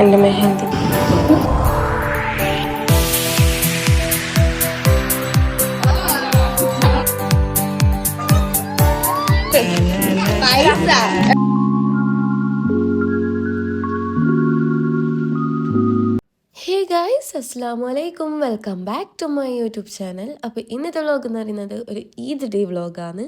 എന്റെ മെഹന്തി ഹേ ഗായ്സ് അസ്സാം വലൈക്കും welcome back to my YouTube channel. അപ്പോൾ ഇന്നത്തെ വ്ളോഗ് എന്ന് പറയുന്നത് ഒരു ഈദ് ഡേ വ്ളോഗാണ്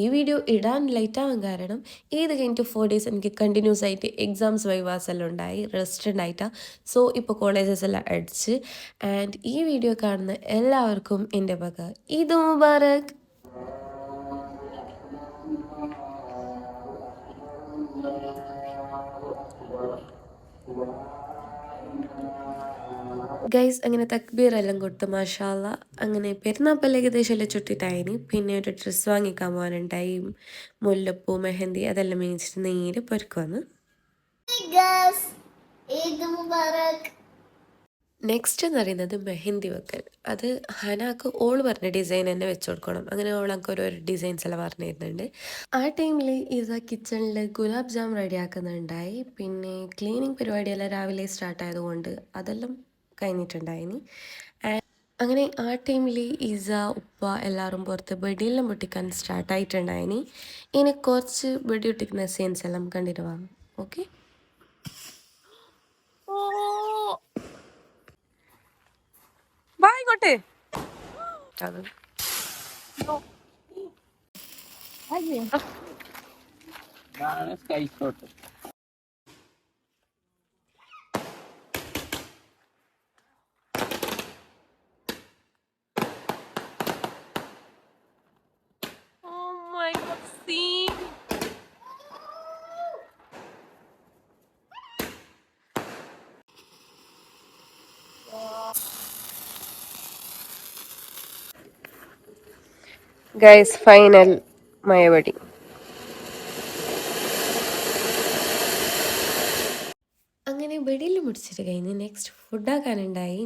ഈ വീഡിയോ ഇടാൻ ലേറ്റ് ആവാൻ കാരണം ഈദ് കഴിഞ്ഞിട്ട് ഫോർ ഡേയ്സ് എനിക്ക് കണ്ടിന്യൂസ് ആയിട്ട് എക്സാംസ് വൈവാസ് എല്ലാം ഉണ്ടായി റെസ്റ്റ് ഉണ്ടായിട്ടാണ് സോ ഇപ്പോൾ കോളേജസ് എല്ലാം അടിച്ച്. ആൻഡ് ഈ വീഡിയോ കാണുന്ന എല്ലാവർക്കും എന്റെ പക ഈദ് മുബാറക്. ഗൈസ് അങ്ങനെ തക്ബീർ എല്ലാം കൊടുത്തു മാഷാല്ല അങ്ങനെ പെരുന്നാപ്പല്ല ഏകദേശം എല്ലാം ചുട്ടിട്ടായിന് പിന്നെ ഒരു ഡ്രസ്സ് വാങ്ങിക്കാൻ പോകാനുണ്ടായി. മുല്ലപ്പൂ മെഹന്തി അതെല്ലാം മേടിച്ചിട്ട് നേരെ പൊരുക്കുവന്ന് നെക്സ്റ്റ് എന്ന് പറയുന്നത് മെഹന്തി വെക്കൽ. അത് ഹനാക്ക് ഓൾ പറഞ്ഞ ഡിസൈൻ തന്നെ വെച്ചു കൊടുക്കണം. അങ്ങനെ ഓളൊക്കെ ഓരോ ഡിസൈൻസ് എല്ലാം പറഞ്ഞു തരുന്നുണ്ട് ആ ടൈമിൽ ഇസ കിച്ചണിൽ ഗുലാബ് ജാം റെഡിയാക്കുന്നുണ്ടായി പിന്നെ ക്ലീനിങ് പരിപാടിയെല്ലാം രാവിലെ സ്റ്റാർട്ട് ആയതുകൊണ്ട് അതെല്ലാം കഴിഞ്ഞിട്ടുണ്ടായിനി അങ്ങനെ ആ ടൈമിൽ ഈസ ഉപ്പ എല്ലാവരും പുറത്ത് ബെഡിയെല്ലാം പൊട്ടിക്കാൻ സ്റ്റാർട്ട് ആയിട്ടുണ്ടായിനി ഇനി കുറച്ച് ബെഡി പൊട്ടിക്കുന്ന സീൻസ് എല്ലാം കണ്ടിട്ട് വാങ്ങും ഓക്കെ വാ ഇങ്ങോട്ട് സ്കൈ ഷോട്ട് ഗൈസ് ഫൈനൽ മയവടി അങ്ങനെ വെടിയിൽ മുടിച്ചിട്ട് കഴിഞ്ഞ് നെക്സ്റ്റ് ഫുഡാക്കാനുണ്ടായി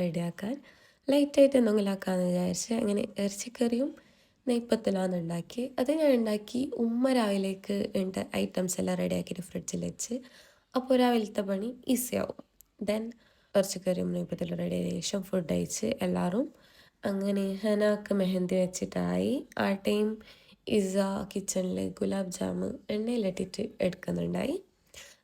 റെഡി ആക്കാൻ ലൈറ്റായിട്ട് എന്തെങ്കിലും ആക്കാമെന്ന് വിചാരിച്ച് അങ്ങനെ ഇറച്ചിക്കറിയും നെയ്പ്പത്തിലാണ് ഉണ്ടാക്കി അത് ഞാൻ ഉണ്ടാക്കി ഉമ്മ രാവിലേക്ക് ഉണ്ട് ഐറ്റംസ് എല്ലാം റെഡി റെഡിയാക്കിയിട്ട് ഫ്രിഡ്ജിൽ വെച്ച്. അപ്പോൾ രാവിലത്തെ പണി ഈസി ആവും. ദെൻ ഇറച്ചിക്കറിയും നെയ്പ്പത്തിലും റെഡി ആയതിനു ശേഷം ഫുഡ് അയച്ച് എല്ലാവരും അങ്ങനെ ഹനാക്ക് മെഹന്തി വെച്ചിട്ടായി. ആ ടൈം ഇസ കിച്ചണിൽ ഗുലാബ് ജാമു എണ്ണയിലിട്ടിട്ട് എടുക്കുന്നുണ്ടായി.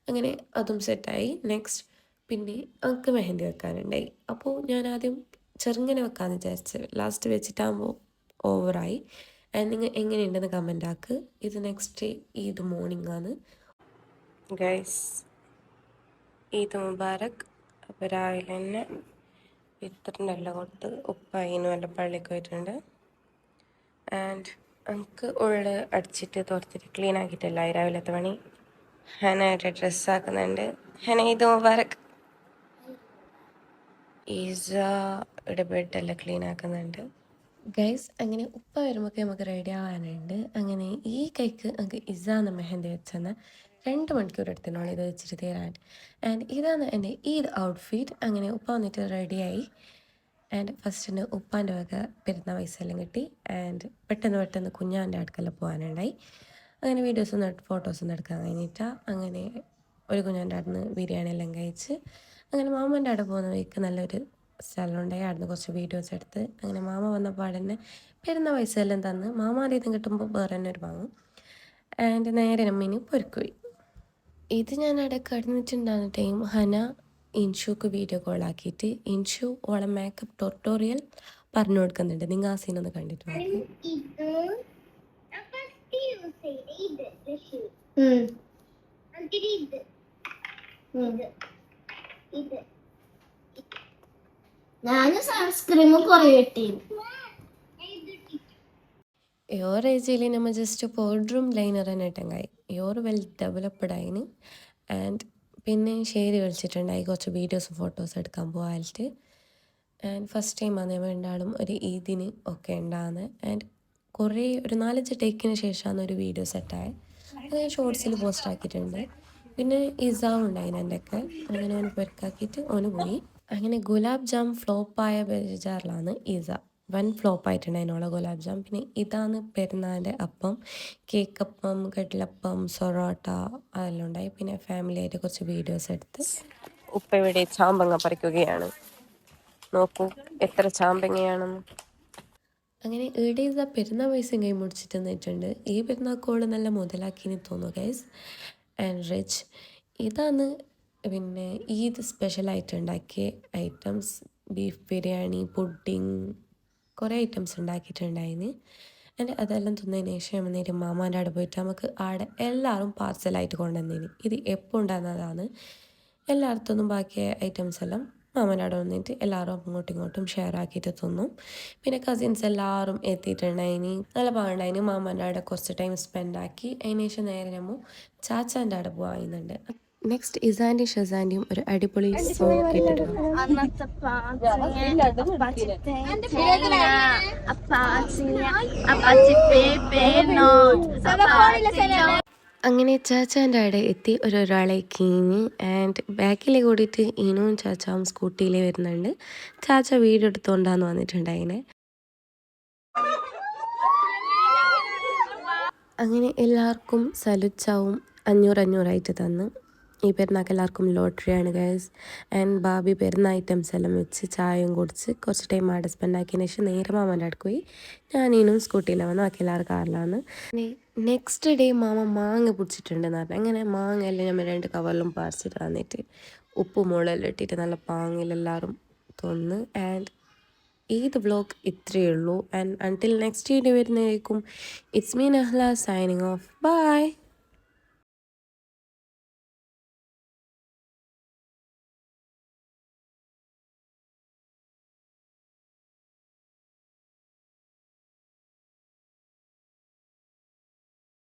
അങ്ങനെ അതും സെറ്റായി. നെക്സ്റ്റ് പിന്നെ എനിക്ക് മെഹന്തി വെക്കാനുണ്ടായി. അപ്പോൾ ഞാൻ ആദ്യം ചെറുങ്ങനെ വെക്കാമെന്ന് വിചാരിച്ച് ലാസ്റ്റ് വെച്ചിട്ടാകുമ്പോൾ ഓവറായി നിങ്ങൾ എങ്ങനെയുണ്ടെന്ന് കമന്റ് ആക്ക്. ഇത് നെക്സ്റ്റ് ഈദ് മോർണിംഗ് ആണ്. ഗൈസ് ഈദ് മുബാറക്. അപ്പോൾ രാവിലെ തന്നെ ഇത്രന്റെ എല്ലാം കൊടുത്ത് ഉപ്പായിനും എല്ലാം പള്ളിക്ക് പോയിട്ടുണ്ട്. ആൻഡ് നമുക്ക് ഉള്ളിൽ അടിച്ചിട്ട് തോർത്തിട്ട് ക്ലീൻ ആക്കിയിട്ടില്ല? രാവിലത്തെ പണി. ഹനായിട്ട് ഡ്രസ്സ് ആക്കുന്നുണ്ട്. ഹന ഇത് മുബാറക് ഈസയുടെ ബെഡെല്ലാം ക്ലീൻ ആക്കുന്നുണ്ട്. ഗൈസ് അങ്ങനെ ഉപ്പ വരുമ്പോൾ നമുക്ക് റെഡി ആവാനുണ്ട്. അങ്ങനെ ഈ കൈക്ക് നമുക്ക് ഇസാന്ന് മെഹന്തി വെച്ചെന്ന് രണ്ട് മണിക്കൂർ എടുത്തിനോളൂ ഇത് വെച്ചിട്ട് തീരാൻ. ആൻഡ് ഇതാണ് എന്റെ ഈദ് ഔട്ട്ഫിറ്റ് അങ്ങനെ ഉപ്പ വന്നിട്ട് റെഡിയായി ആൻഡ് ഫസ്റ്റിന് ഉപ്പാന്റെ വക പെരുന്ന പൈസ എല്ലാം കിട്ടി. ആൻഡ് പെട്ടെന്ന് പെട്ടെന്ന് കുഞ്ഞാന്റെ അടുക്കല പോകാനുണ്ടായി. അങ്ങനെ വീഡിയോസൊന്നും ഫോട്ടോസൊന്നും എടുക്കാൻ കഴിഞ്ഞിട്ട് അങ്ങനെ ഒരു കുഞ്ഞാന്റെ അടുത്ത് ബിരിയാണി എല്ലാം കഴിച്ച് അങ്ങനെ മാമന്റെ അവിടെ പോകുന്ന വഴിക്ക് നല്ലൊരു സ്ഥലമുണ്ടായി. അവിടുന്ന് കുറച്ച് വീഡിയോസ് എടുത്ത് അങ്ങനെ മാമ വന്ന പാടന്നെ പെരുന്ന പൈസ എല്ലാം തന്ന് മാമ ഇതും കിട്ടുമ്പോൾ വേറെ തന്നെ ഒരു വാങ്ങും. ആൻഡ് നേരെ നമ്മിന് പൊരുക്കുപോയി ഇത് ഞാൻ അവിടെ കടന്നിട്ടുണ്ടാകുന്ന ടൈം ഹന ഇൻഷുക്ക് വീഡിയോ കോൾ ആക്കിയിട്ട് ഇൻഷു ഓളെ മേക്കപ്പ് ട്യൂട്ടോറിയൽ പറഞ്ഞു കൊടുക്കുന്നുണ്ട്. നിങ്ങൾ ആ സീനൊന്ന് ഒന്ന് കണ്ടിട്ട് ഞാൻ സൺസ്ക്രീം കുറെ കിട്ടി യോർ ഏജിൽ നമ്മൾ ജസ്റ്റ് പൗഡറും ലൈനർ തന്നെ ഇട്ടങ്ങായി യോർ വെൽ ഡെവലപ്ഡ് ആയിന്. ആൻഡ് പിന്നെ ഷെയർ കളിച്ചിട്ടുണ്ടായി. കുറച്ച് വീഡിയോസും ഫോട്ടോസ് എടുക്കാൻ പോകാനായിട്ട് ആൻഡ് ഫസ്റ്റ് ടൈം ആണ് രണ്ടാളും ഒരു ഈദിന് ഒക്കെ ഉണ്ടാകുന്നത് ആൻഡ് കുറേ ഒരു നാലഞ്ച് ടേക്കിന് ശേഷമാണ് ഒരു വീഡിയോ സെറ്റായത് അത് ഞാൻ ഷോർട്സിൽ പോസ്റ്റ് ആക്കിയിട്ടുണ്ട്. പിന്നെ ഇസാവും ഉണ്ടായിന് എന്റെ ഒക്കെ അങ്ങനെ ഓന് പെരക്കാക്കിയിട്ട് ഓന് പോയി. അങ്ങനെ ഗുലാബ് ജാം ഫ്ലോപ്പായ ബേജാറിലാണ് ഇസ വൻ ഫ്ലോപ്പ് അതിനുള്ള ഗുലാബ് ജാം. പിന്നെ ഇതാണ് പെരുന്നാളിന്റെ അപ്പം. കേക്ക് അപ്പം കടലപ്പം സൊറോട്ട അതെല്ലാം ഉണ്ടായി. പിന്നെ ഫാമിലി ആയിട്ട് കുറച്ച് വീഡിയോസ് എടുത്ത്. ഉപ്പ ഇവിടെ ചാമ്പങ്ങ പറിക്കുകയാണ്. നോക്കൂ എത്ര ചാമ്പങ്ങയാണെന്ന് അങ്ങനെ ഇവിടെ ഇതാ പെരുന്നാൾ പൈസയും കൈ മുടിച്ചിട്ട് നിന്നിട്ടുണ്ട്. ഈ പെരുന്നാൾ കോൾ നല്ല മുതലാക്കിന് തോന്നുന്നു ഗൈസ് ആൻഡ് റിച്ച് ഇതാണ് പിന്നെ ഈദ് സ്പെഷ്യലായിട്ട് ഉണ്ടാക്കിയ ഐറ്റംസ് ബീഫ് ബിരിയാണി പുഡിങ് കുറേ ഐറ്റംസ് ഉണ്ടാക്കിയിട്ടുണ്ടായിന്. എന്റെ അതെല്ലാം തിന്നതിന് ശേഷം നേരം മാമാന്റെ അവിടെ പോയിട്ട് നമുക്ക് ആടെ എല്ലാവരും പാർസലായിട്ട് കൊണ്ടുവന്നേന്. ഇത് എപ്പോൾ ഉണ്ടാകുന്നതാണ് എല്ലായിടത്തൊന്നും ബാക്കിയ ഐറ്റംസ് എല്ലാം മാമന്റെ അവിടെ വന്നിട്ട് എല്ലാവരും അങ്ങോട്ടും ഇങ്ങോട്ടും ഷെയർ ആക്കിയിട്ട് തിന്നും. പിന്നെ കസിൻസ് എല്ലാവരും എത്തിയിട്ടുണ്ടായിനി. നല്ല പാടുണ്ടായിന് മാമന്റെ അവിടെ കുറച്ച് ടൈം സ്പെൻഡ് ആക്കി. അതിന് നേരെ നമ്മൾ ചാച്ചാന്റെ അവിടെ പോവാറുണ്ട് നെക്സ്റ്റ് ഇസാന്റെയും ഷസാന്റെയും ഒരു അടിപൊളി സോങ് കേട്ടിട്ടുണ്ട്. അങ്ങനെ ചാച്ചാന്റെ അവിടെ എത്തി ഒരാളെ കീഞ്ഞ്. ആൻഡ് ബാക്കിൽ കൂടിയിട്ട് ഇനുവും ചാച്ചാവും സ്കൂട്ടിയിൽ വരുന്നുണ്ട്. ചാച്ച വീട് എടുത്തുകൊണ്ടാന്ന് വന്നിട്ടുണ്ടായിനെ. അങ്ങനെ എല്ലാവർക്കും സലുച്ചാവും അഞ്ഞൂറ് അഞ്ഞൂറായിട്ട് തന്നു. ഈ പെരുന്നാൾക്ക് എല്ലാവർക്കും ലോട്ടറിയാണ് ഗൈസ് ആൻഡ് ബാബി പെരുന്ന ഐറ്റംസ് എല്ലാം വെച്ച് ചായയും കുടിച്ച് കുറച്ച് ടൈം അവിടെ സ്പെൻഡ് ആക്കിയതിന് ശേഷം നേരെ മാമന്റെ അടുക്ക് പോയി. ഞാനീനും സ്കൂട്ടിയിലാണ് വന്നു ബാക്കി എല്ലാവരും കാറിലാണ്. നെക്സ്റ്റ് ഡേ മാമ മാങ്ങ പിടിച്ചിട്ടുണ്ടെന്ന് പറഞ്ഞു. അങ്ങനെ മാങ്ങ എല്ലാം നമ്മൾ രണ്ട് കവറിലും പാർച്ചിട്ട് തന്നിട്ട് ഉപ്പ് മുളെല്ലാം ഇട്ടിട്ട് നല്ല പാങ്ങിലെല്ലാവരും തൊന്ന്. ആൻഡ് ഏത് വ്ളോഗ് ഇത്രയേ ഉള്ളൂ. ആൻഡ് അൺടിൽ നെക്സ്റ്റ് വീഡിയോ വരുന്നതായിരിക്കും. It's me Nahla signing off bye